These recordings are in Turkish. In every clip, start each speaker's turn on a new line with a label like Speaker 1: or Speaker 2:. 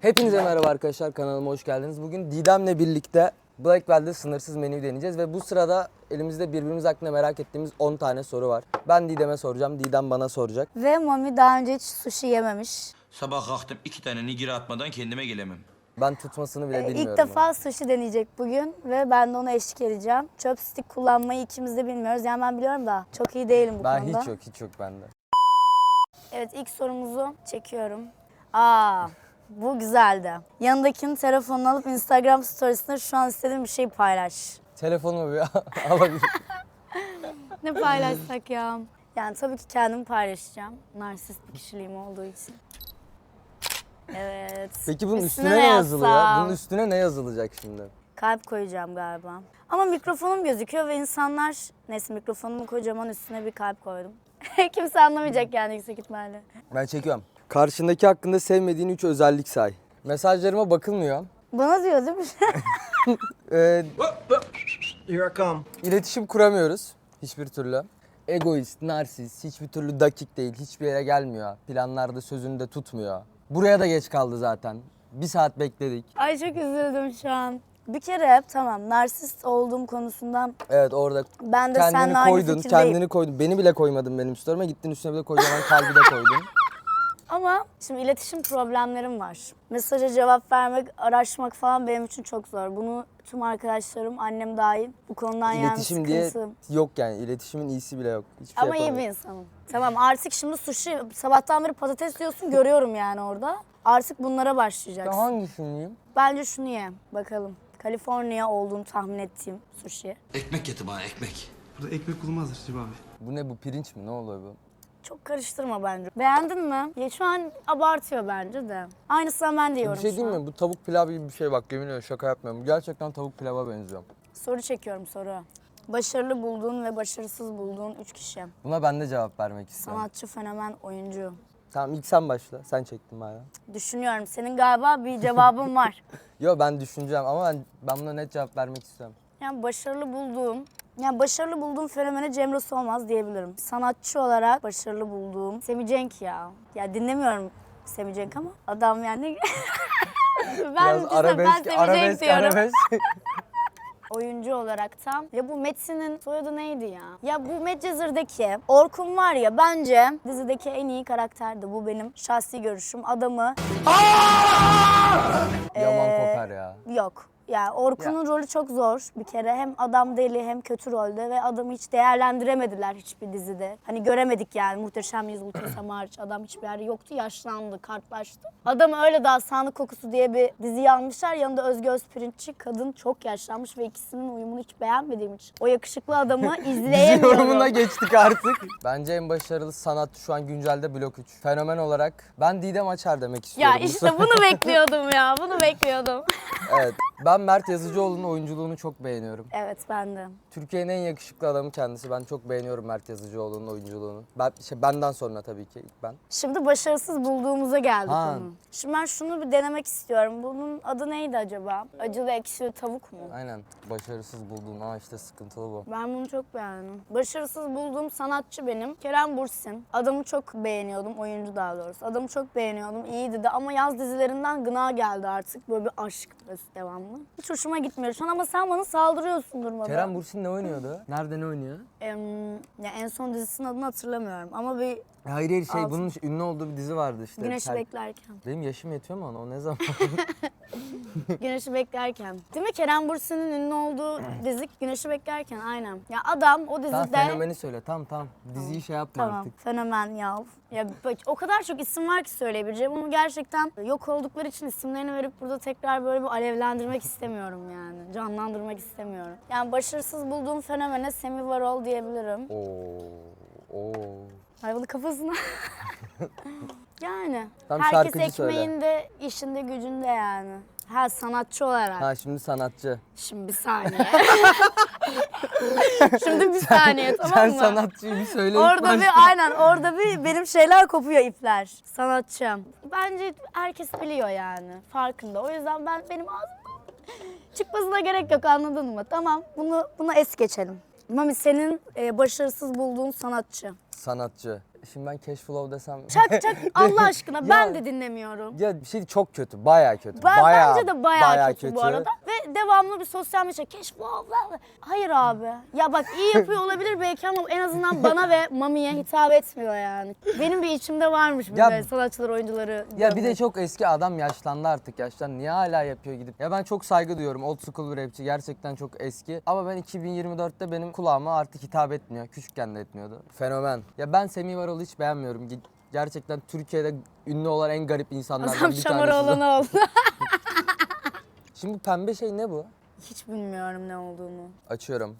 Speaker 1: Hepinize merhaba arkadaşlar kanalıma hoş geldiniz. Bugün Didem'le birlikte Black Belt'de sınırsız menüyü deneyeceğiz ve bu sırada elimizde birbirimiz hakkında merak ettiğimiz 10 tane soru var. Ben Didem'e soracağım, Didem bana soracak.
Speaker 2: Ve Mami daha önce hiç sushi yememiş.
Speaker 3: Sabah kalktım iki tane nigiri atmadan kendime gelemem.
Speaker 1: Ben tutmasını bile
Speaker 2: Ee,
Speaker 1: bilmiyorum.
Speaker 2: İlk defa sushi deneyecek bugün ve ben de ona eşlik edeceğim. Chopstick kullanmayı ikimiz de bilmiyoruz. Yani ben biliyorum da çok iyi değilim bu
Speaker 1: Ben
Speaker 2: konuda.
Speaker 1: hiç yok, hiç yok bende.
Speaker 2: Evet ilk sorumuzu çekiyorum. Aa bu güzeldi. Yanındakinin telefonunu alıp Instagram storiesinde şu an istediğim bir şey paylaş.
Speaker 1: Telefonumu bir alabilir.
Speaker 2: Ne paylaşsak ya? Yani tabii ki kendimi paylaşacağım. Narsist bir kişiliğim olduğu için. Evet.
Speaker 1: Peki bunun üstüne,
Speaker 2: Üstüne
Speaker 1: ne yazılıyor?
Speaker 2: yazsam?
Speaker 1: Bunun üstüne ne yazılacak şimdi?
Speaker 2: Kalp koyacağım galiba. Ama mikrofonum gözüküyor ve insanlar... Neyse mikrofonumu kocaman üstüne bir kalp koydum. Kimse anlamayacak yani yüksek ihtimalle.
Speaker 1: Ben çekiyorum. Karşındaki hakkında sevmediğin 3 özellik say. Mesajlarıma bakılmıyor.
Speaker 2: Bana diyor değil mi?
Speaker 1: Ee,
Speaker 4: Here I come.
Speaker 1: İletişim kuramıyoruz hiçbir türlü. Egoist, narsist, hiçbir türlü dakik değil, hiçbir yere gelmiyor. Planlarda sözünü de tutmuyor. Buraya da geç kaldı zaten. Bir saat bekledik.
Speaker 2: Ay çok üzüldüm şu an. Bir kere tamam narsist olduğum konusundan
Speaker 1: Evet orada
Speaker 2: ben de
Speaker 1: kendini
Speaker 2: seninle aynı
Speaker 1: koydun,
Speaker 2: fikirdeyim.
Speaker 1: kendini koydun. Beni bile koymadın benim story'ime. Gittin üstüne bir de kocaman kalbi de koydun.
Speaker 2: Ama şimdi iletişim problemlerim var. Mesaja cevap vermek, araştırmak falan benim için çok zor. Bunu tüm arkadaşlarım, annem dahil bu konudan yani
Speaker 1: İletişim diye
Speaker 2: sıkıntı.
Speaker 1: yok yani. İletişimin iyisi bile yok. Hiçbir şey
Speaker 2: Ama iyi bir insanım. Tamam artık şimdi sushi, sabahtan beri patates yiyorsun görüyorum yani orada. Artık bunlara
Speaker 1: Ya
Speaker 2: başlayacaksın.
Speaker 1: hangisini yiyeyim?
Speaker 2: Bence şunu ye bakalım. Kaliforniya olduğunu tahmin ettiğim sushi.
Speaker 3: Ekmek getir bana ekmek.
Speaker 4: Burada ekmek olmazdır Recep abi.
Speaker 1: Bu ne bu pirinç mi? Ne oluyor bu?
Speaker 2: Çok karıştırma bence. Beğendin mi? Ya şu an abartıyor bence de. Aynısından ben de
Speaker 1: Bir
Speaker 2: yiyorum
Speaker 1: şey
Speaker 2: şu an.
Speaker 1: mi? Bu tavuk pilav gibi bir şey bak yemin ediyorum şaka yapmıyorum. Gerçekten tavuk pilava benziyor.
Speaker 2: Soru çekiyorum soru. Başarılı bulduğun ve başarısız bulduğun üç kişi.
Speaker 1: Buna ben de cevap vermek istiyorum.
Speaker 2: Sanatçı, fenomen, oyuncu.
Speaker 1: Tamam ilk sen başla. Sen çektin bana.
Speaker 2: Düşünüyorum. Senin galiba bir cevabın var.
Speaker 1: Yo ben düşüneceğim ama ben, ben buna net cevap vermek istiyorum.
Speaker 2: Yani başarılı bulduğum, yani başarılı bulduğum fenomene Cemre Solmaz diyebilirim. Sanatçı olarak başarılı bulduğum Semi Cenk ya. Ya dinlemiyorum Semi Cenk ama adam yani ben,
Speaker 1: Biraz
Speaker 2: ben
Speaker 1: arabesk,
Speaker 2: Semi Cenk
Speaker 1: arabesk,
Speaker 2: diyorum.
Speaker 1: arabesk.
Speaker 2: Oyuncu olarak tam. Ya bu Metin'in soyadı neydi ya? Ya bu Medcezir'deki Orkun var ya bence dizideki en iyi karakterdi. Bu benim şahsi görüşüm. Adamı
Speaker 1: Yaman
Speaker 2: Ee,
Speaker 1: kopar ya.
Speaker 2: Yok. Yani Orkun'un rolü çok zor bir kere. Hem adam deli hem kötü rolde ve adamı hiç değerlendiremediler hiçbir dizide. Hani göremedik yani Muhteşem Yüzyıl Ultrasam hariç adam hiçbir yerde yoktu. Yaşlandı, kartlaştı. Adam öyle daha Sağlık Kokusu diye bir diziyi almışlar. Yanında Özge Özpirinççi kadın çok yaşlanmış ve ikisinin uyumunu hiç beğenmediğim için. O yakışıklı adamı
Speaker 1: Dizi
Speaker 2: izleyemiyorum.
Speaker 1: yorumuna geçtik artık. Bence en başarılı sanatçı şu an güncelde Blok 3. Fenomen olarak ben Didem Açar demek
Speaker 2: ya
Speaker 1: istiyorum. bu
Speaker 2: işte
Speaker 1: sefer.
Speaker 2: bunu bekliyordum ya. Bunu bekliyordum.
Speaker 1: evet. Ben Mert Yazıcıoğlu'nun oyunculuğunu çok beğeniyorum.
Speaker 2: evet ben de.
Speaker 1: Türkiye'nin en yakışıklı adamı kendisi. Ben çok beğeniyorum Mert Yazıcıoğlu'nun oyunculuğunu. Ben, şey, benden sonra tabii ki ilk ben.
Speaker 2: Şimdi başarısız bulduğumuza geldik
Speaker 1: Ha.
Speaker 2: Şimdi ben şunu bir denemek istiyorum. Bunun adı neydi acaba? Acılı ekşili tavuk mu?
Speaker 1: Aynen. Başarısız bulduğun. Aa işte sıkıntılı bu.
Speaker 2: Ben bunu çok beğendim. Başarısız bulduğum sanatçı benim. Kerem Bursin. Adamı çok beğeniyordum. Oyuncu daha doğrusu. Adamı çok beğeniyordum. İyiydi de ama yaz dizilerinden gına geldi artık. Böyle bir aşk devamlı. Hiç hoşuma gitmiyor şu an ama sen bana saldırıyorsun durmadan.
Speaker 1: Kerem Bursin ne oynuyordu? Nerede ne oynuyor?
Speaker 2: Em, ya en son dizisinin adını hatırlamıyorum ama bir
Speaker 1: Hayır hayır şey
Speaker 2: Altın.
Speaker 1: bunun ünlü olduğu bir dizi vardı işte.
Speaker 2: güneşi
Speaker 1: Ter-
Speaker 2: beklerken.
Speaker 1: Benim yaşım yetiyor mu ona? O ne zaman?
Speaker 2: Güneşi beklerken. Değil mi? Kerem Bürsin'in ünlü olduğu dizi Güneşi beklerken aynen. Ya adam o dizide...
Speaker 1: tamam fenomeni söyle. Tamam tamam. Diziyi şey yapma
Speaker 2: Tamam,
Speaker 1: artık.
Speaker 2: fenomen ya. Ya bak, o kadar çok isim var ki söyleyebileceğim ama gerçekten yok oldukları için isimlerini verip burada tekrar böyle bir alevlendirmek istemiyorum yani. Canlandırmak istemiyorum. Yani başarısız bulduğum fenomene Semi Varol diyebilirim.
Speaker 1: Oo. Oo.
Speaker 2: Hayvalı kafasına. yani.
Speaker 1: Tamam,
Speaker 2: herkes
Speaker 1: şarkıcı söyle.
Speaker 2: ekmeğinde, işinde, gücünde yani. Ha sanatçı olarak.
Speaker 1: Ha şimdi sanatçı.
Speaker 2: Şimdi bir saniye. Şimdi bir saniye tamam
Speaker 1: Sen
Speaker 2: mı?
Speaker 1: sanatçıyı bir söyle.
Speaker 2: Orada bir aynen orada bir benim şeyler kopuyor ipler. Sanatçı. Bence herkes biliyor yani. Farkında. O yüzden ben benim ağzımdan çıkmasına gerek yok anladın mı? Tamam bunu bunu es geçelim. Mami senin e, başarısız bulduğun sanatçı.
Speaker 1: Sanatçı. Şimdi ben cash flow desem...
Speaker 2: Çak çak Allah aşkına ben de dinlemiyorum.
Speaker 1: ya bir şey çok kötü. Bayağı kötü.
Speaker 2: Ben,
Speaker 1: bayağı,
Speaker 2: bence de bayağı, kötü, bu arada. Ve devamlı bir sosyal medya bu abla. Hayır abi. Ya bak iyi yapıyor olabilir belki ama en azından bana ve Mami'ye hitap etmiyor yani. Benim bir içimde varmış bu
Speaker 1: Ya-
Speaker 2: böyle sanatçılar, oyuncuları.
Speaker 1: Ya bir de çok eski adam yaşlandı artık yaşlan. Niye hala yapıyor gidip? Ya ben çok saygı duyuyorum. Old school bir rapçi. Gerçekten çok eski. Ama ben 2024'te benim kulağıma artık hitap etmiyor. Küçükken de etmiyordu. Fenomen. Ya ben Semih Varol'u hiç beğenmiyorum. Ge- Gerçekten Türkiye'de ünlü olan en garip insanlardan
Speaker 2: Adam
Speaker 1: bir tanesi.
Speaker 2: olanı oldu.
Speaker 1: Şimdi bu pembe şey ne bu?
Speaker 2: Hiç bilmiyorum ne olduğunu.
Speaker 1: Açıyorum.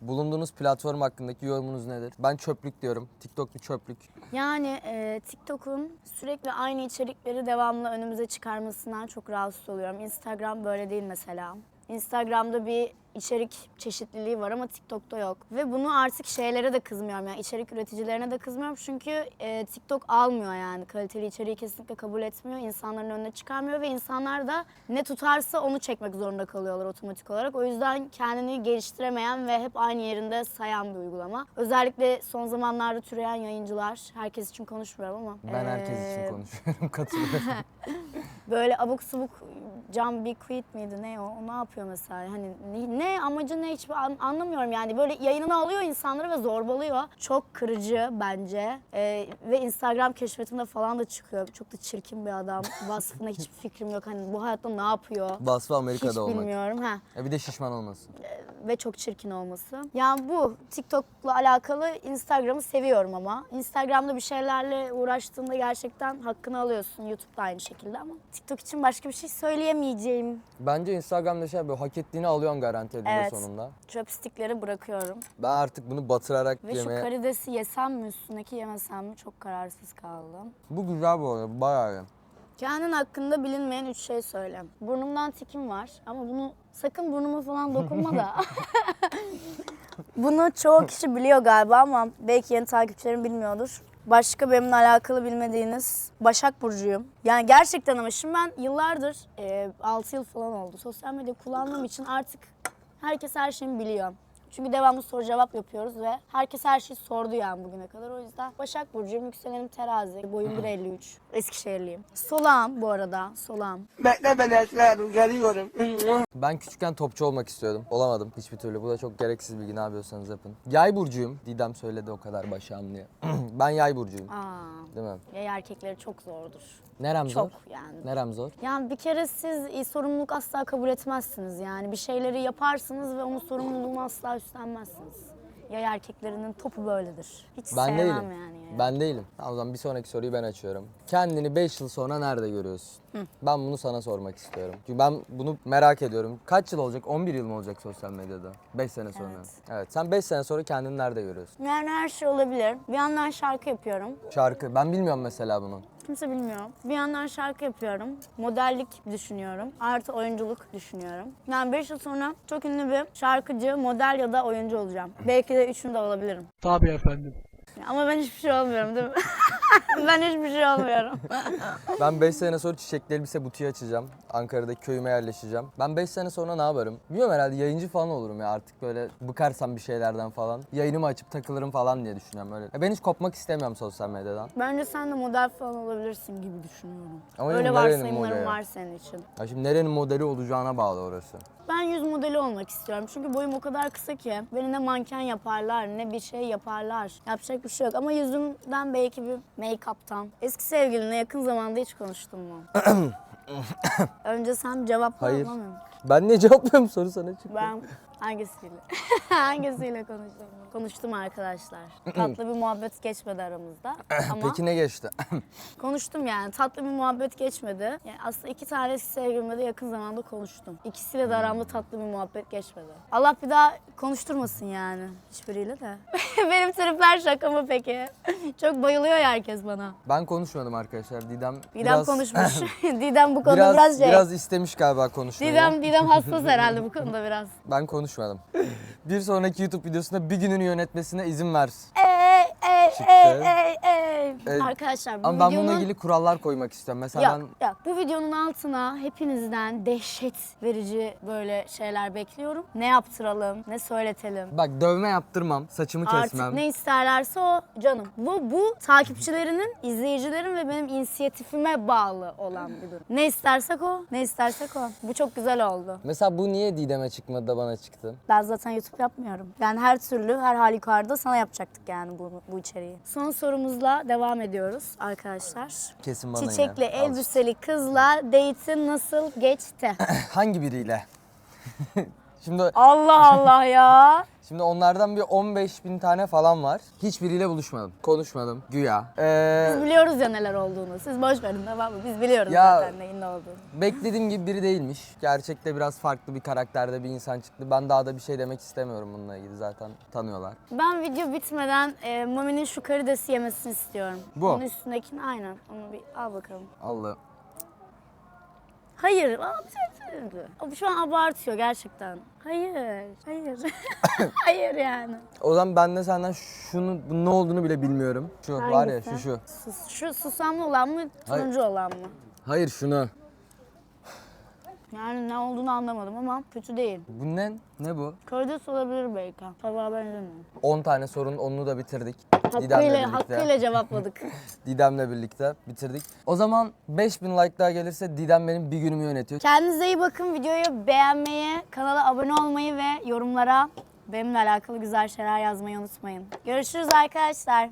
Speaker 1: Bulunduğunuz platform hakkındaki yorumunuz nedir? Ben çöplük diyorum. TikTok bir çöplük.
Speaker 2: Yani e, TikTok'un sürekli aynı içerikleri devamlı önümüze çıkarmasından çok rahatsız oluyorum. Instagram böyle değil mesela. Instagram'da bir içerik çeşitliliği var ama TikTok'ta yok. Ve bunu artık şeylere de kızmıyorum yani içerik üreticilerine de kızmıyorum çünkü e, TikTok almıyor yani kaliteli içeriği kesinlikle kabul etmiyor. insanların önüne çıkarmıyor ve insanlar da ne tutarsa onu çekmek zorunda kalıyorlar otomatik olarak. O yüzden kendini geliştiremeyen ve hep aynı yerinde sayan bir uygulama. Özellikle son zamanlarda türeyen yayıncılar, herkes için konuşmuyorum ama.
Speaker 1: Ben herkes
Speaker 2: e,
Speaker 1: için konuşuyorum. Katılıyorum.
Speaker 2: Böyle abuk subuk Can Be Quit miydi ne o? O ne yapıyor mesela? Hani ne, ne amacı ne hiç an- anlamıyorum yani. Böyle yayınını alıyor insanları ve zorbalıyor. Çok kırıcı bence. Ee, ve Instagram keşfetimde falan da çıkıyor. Çok da çirkin bir adam. Vasfına hiçbir fikrim yok. Hani bu hayatta ne yapıyor?
Speaker 1: Vasfı Amerika'da
Speaker 2: Hiç
Speaker 1: olmak.
Speaker 2: bilmiyorum. Ha
Speaker 1: Ya bir de şişman olmasın.
Speaker 2: ve çok çirkin olması. Yani bu TikTok'la alakalı Instagram'ı seviyorum ama. Instagram'da bir şeylerle uğraştığında gerçekten hakkını alıyorsun. YouTube'da aynı şekilde ama. TikTok için başka bir şey söyleyemeyeceğim.
Speaker 1: Bence Instagram'da şey böyle hak ettiğini alıyorsun garanti ediyor
Speaker 2: Evet.
Speaker 1: sonunda.
Speaker 2: Chopstick'leri bırakıyorum.
Speaker 1: Ben artık bunu batırarak
Speaker 2: Ve şu
Speaker 1: yemeye...
Speaker 2: karidesi yesem mi üstündeki yemesem mi çok kararsız kaldım.
Speaker 1: Bu güzel bu arada. Bayağı iyi.
Speaker 2: Kendin hakkında bilinmeyen üç şey söyle. Burnumdan tikim var ama bunu sakın burnuma falan dokunma da. bunu çoğu kişi biliyor galiba ama belki yeni takipçilerim bilmiyordur. Başka benimle alakalı bilmediğiniz Başak Burcu'yum. Yani gerçekten ama şimdi ben yıllardır, 6 yıl falan oldu sosyal medya kullandığım için artık herkes her şeyimi biliyor. Çünkü devamlı soru cevap yapıyoruz ve herkes her şeyi sordu yani bugüne kadar. O yüzden Başak Burcu'yum, yükselenim terazi, boyum 1.53, Eskişehirliyim. Solağım bu arada, solağım.
Speaker 5: Bekle ben esmerim geliyorum.
Speaker 1: Ben küçükken topçu olmak istiyordum. Olamadım hiçbir türlü. Bu da çok gereksiz bilgi. Ne yapıyorsanız yapın. Yay burcuyum. Didem söyledi o kadar başağım diye. ben yay burcuyum.
Speaker 2: Aa,
Speaker 1: Değil mi?
Speaker 2: yay erkekleri çok zordur.
Speaker 1: Nerem zor?
Speaker 2: Çok yani.
Speaker 1: Nerem zor?
Speaker 2: Yani bir kere siz e, sorumluluk asla kabul etmezsiniz yani. Bir şeyleri yaparsınız ve onun sorumluluğunu asla üstlenmezsiniz. Yay erkeklerinin topu böyledir. Hiç
Speaker 1: Ben
Speaker 2: sevmem
Speaker 1: değilim.
Speaker 2: yani. yayı.
Speaker 1: Ben değilim. Tamam, o zaman bir sonraki soruyu ben açıyorum. Kendini 5 yıl sonra nerede görüyorsun? Ben bunu sana sormak istiyorum. Çünkü ben bunu merak ediyorum. Kaç yıl olacak? 11 yıl mı olacak sosyal medyada? 5 sene sonra.
Speaker 2: Evet.
Speaker 1: Evet. Sen 5 sene sonra kendini nerede görüyorsun?
Speaker 2: Yani her şey olabilir. Bir yandan şarkı yapıyorum.
Speaker 1: Şarkı. Ben bilmiyorum mesela bunu.
Speaker 2: Kimse bilmiyor. Bir yandan şarkı yapıyorum. Modellik düşünüyorum. Artı oyunculuk düşünüyorum. Yani 5 yıl sonra çok ünlü bir şarkıcı, model ya da oyuncu olacağım. Belki de üçünü de olabilirim.
Speaker 5: Tabii efendim.
Speaker 2: Ama ben hiçbir şey olmuyorum değil mi? ben hiçbir şey olmuyorum.
Speaker 1: Ben 5 sene sonra çiçekli elbise butiği açacağım. Ankara'daki köyüme yerleşeceğim. Ben 5 sene sonra ne yaparım? Bilmiyorum herhalde yayıncı falan olurum ya artık böyle bıkarsam bir şeylerden falan. Yayınımı açıp takılırım falan diye düşünüyorum öyle. Ya ben hiç kopmak istemiyorum sosyal medyadan.
Speaker 2: Bence sen de model falan olabilirsin gibi düşünüyorum.
Speaker 1: Ama
Speaker 2: Öyle
Speaker 1: benim nerenin
Speaker 2: varsayımlarım
Speaker 1: modeli?
Speaker 2: var senin için.
Speaker 1: Ya şimdi nerenin modeli olacağına bağlı orası.
Speaker 2: Ben yüz modeli olmak istiyorum. Çünkü boyum o kadar kısa ki beni ne manken yaparlar ne bir şey yaparlar. Yapacak bir şey yok. Ama yüzümden belki bir make-up'tan. Eski sevgilinle yakın zamanda hiç konuştun mu? Önce sen cevap
Speaker 1: Hayır.
Speaker 2: alamıyorum.
Speaker 1: Ben niye cevaplıyorum soru sana çıktı.
Speaker 2: Ben hangisiyle? hangisiyle konuştum? Konuştum arkadaşlar. Tatlı bir muhabbet geçmedi aramızda. Ama
Speaker 1: Peki ne geçti?
Speaker 2: konuştum yani. Tatlı bir muhabbet geçmedi. Yani aslında iki tane eski sevgilimle de yakın zamanda konuştum. İkisiyle de aramda tatlı bir muhabbet geçmedi. Allah bir daha konuşturmasın yani hiçbiriyle de. Benim tripler şaka mı peki? Çok bayılıyor ya herkes bana.
Speaker 1: ben konuşmadım arkadaşlar. Didem,
Speaker 2: Didem
Speaker 1: biraz,
Speaker 2: konuşmuş. Didem bu konuda
Speaker 1: biraz,
Speaker 2: biraz, şey.
Speaker 1: biraz istemiş galiba konuşmayı.
Speaker 2: Didem, Didem hassas herhalde bu konuda biraz.
Speaker 1: Ben konuşmadım. bir sonraki YouTube videosunda bir gününü yönetmesine izin ver.
Speaker 2: Ey,
Speaker 1: çıktı.
Speaker 2: ey, ey, ey.
Speaker 1: Evet.
Speaker 2: Arkadaşlar bu
Speaker 1: Ama ben
Speaker 2: videonun...
Speaker 1: bununla ilgili kurallar koymak istiyorum. Mesela
Speaker 2: Yok,
Speaker 1: ben
Speaker 2: yok. Bu videonun altına hepinizden dehşet verici böyle şeyler bekliyorum. Ne yaptıralım, ne söyletelim.
Speaker 1: bak dövme yaptırmam, saçımı kesmem.
Speaker 2: Artık ne isterlerse o canım. Bu bu takipçilerinin, izleyicilerin ve benim inisiyatifime bağlı olan bir durum. Ne istersek o, ne istersek o. Bu çok güzel oldu.
Speaker 1: Mesela bu niye Didem'e çıkmadı da bana çıktı?
Speaker 2: Ben zaten YouTube yapmıyorum. Yani her türlü, her halükarda sana yapacaktık yani bu, bu içeriği. Son sorumuzla devam ediyoruz arkadaşlar.
Speaker 1: Kesin bana
Speaker 2: Çiçekli,
Speaker 1: yine. Al.
Speaker 2: elbiseli kızla date'in nasıl geçti?
Speaker 1: Hangi biriyle? şimdi
Speaker 2: Allah Allah ya.
Speaker 1: Şimdi onlardan bir 15 bin tane falan var. Hiçbiriyle buluşmadım. Konuşmadım güya. Ee,
Speaker 2: Biz biliyoruz ya neler olduğunu. Siz boş verin tamam mı? Biz biliyoruz
Speaker 1: Ya-
Speaker 2: zaten neyin ne olduğunu.
Speaker 1: beklediğim gibi biri değilmiş. Gerçekte biraz farklı bir karakterde bir insan çıktı. Ben daha da bir şey demek istemiyorum bununla ilgili zaten tanıyorlar.
Speaker 2: Ben video bitmeden e, Mami'nin şu karidesi yemesini istiyorum.
Speaker 1: Bu?
Speaker 2: Onun üstündekini aynen. Onu bir al bakalım.
Speaker 1: Allah.
Speaker 2: Hayır. Şey Şu an abartıyor gerçekten. Hayır. Hayır. hayır yani.
Speaker 1: O zaman ben de senden şunu bunun ne olduğunu bile bilmiyorum. Şu var ya
Speaker 2: Hangisi?
Speaker 1: şu şu.
Speaker 2: Sus, şu susamlı olan mı, turuncu olan mı?
Speaker 1: Hayır şunu.
Speaker 2: Yani ne olduğunu anlamadım ama kötü değil.
Speaker 1: Bu ne? Ne bu?
Speaker 2: Karides olabilir belki. Tabağa benzemiyor.
Speaker 1: 10 tane sorun onu da bitirdik. Didem'le
Speaker 2: Hakkıyla, hakkıyla cevapladık.
Speaker 1: Didem'le birlikte bitirdik. O zaman 5000 like daha gelirse Didem benim bir günümü yönetiyor.
Speaker 2: Kendinize iyi bakın. Videoyu beğenmeyi, kanala abone olmayı ve yorumlara benimle alakalı güzel şeyler yazmayı unutmayın. Görüşürüz arkadaşlar.